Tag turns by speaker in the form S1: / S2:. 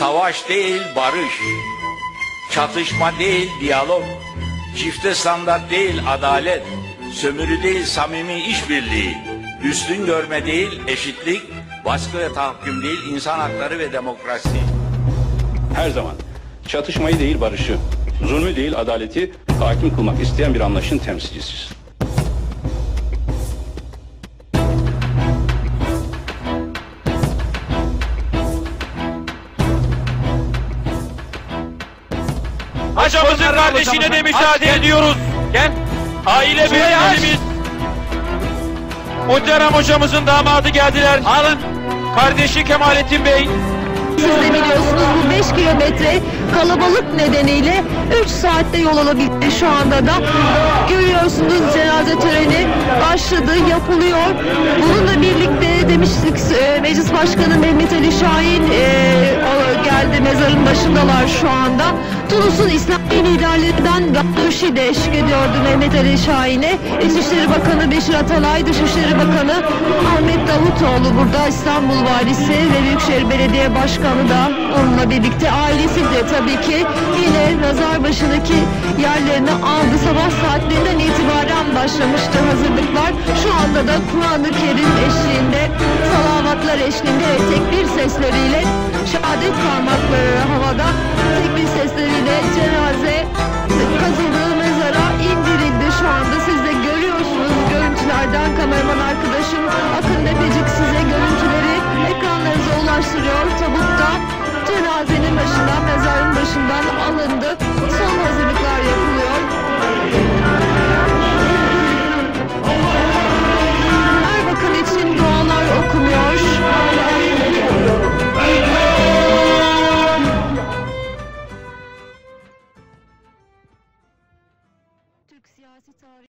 S1: Savaş değil barış. Çatışma değil diyalog. Çifte standart değil adalet. Sömürü değil samimi işbirliği. Üstün görme değil eşitlik. Baskı ve tahakküm değil insan hakları ve demokrasi.
S2: her zaman çatışmayı değil barışı, zulmü değil adaleti hakim kılmak isteyen bir anlayışın temsilcisiyiz.
S3: Hocamızın kardeşine de müsaade ediyoruz. Gel. Aile büyüklerimiz. Muhterem hocamızın damadı geldiler. Alın. Kardeşi Kemalettin Bey.
S4: Siz de biliyorsunuz bu 5 kilometre kalabalık nedeniyle 3 saatte yol alabildi şu anda da. Görüyorsunuz cenaze töreni başladı, yapılıyor. Bununla birlikte demiştik e, Meclis Başkanı Mehmet Ali Şahin e, geldi mezarın başındalar şu anda. Tunus'un İslami liderlerinden Ganduşi de eşlik ediyordu Mehmet Ali Şahin'e. İçişleri Bakanı Beşir Atalay, Dışişleri Bakanı Ahmet Davutoğlu burada İstanbul Valisi ve Büyükşehir Belediye Başkanı da onunla birlikte ailesi de tabii ki yine mezar başındaki yerlerini aldı. Sabah saatlerinden itibaren başlamıştı hazırlıklar. Şu anda da Kur'an-ı Kerim eşliğinde, salavatlar eşliğinde ve tekbir sesleriyle şehadet parmakları havada tekbir sesleriyle cenaze kazıldığı mezara indirildi şu anda. Siz de görüyorsunuz görüntülerden kameraman arkadaşım Akın Tepecik size görüntüleri ekranlarınıza ulaştırıyor. Tabutta cenazenin başından, mezarın başından alındı. Türk siyasi tarihi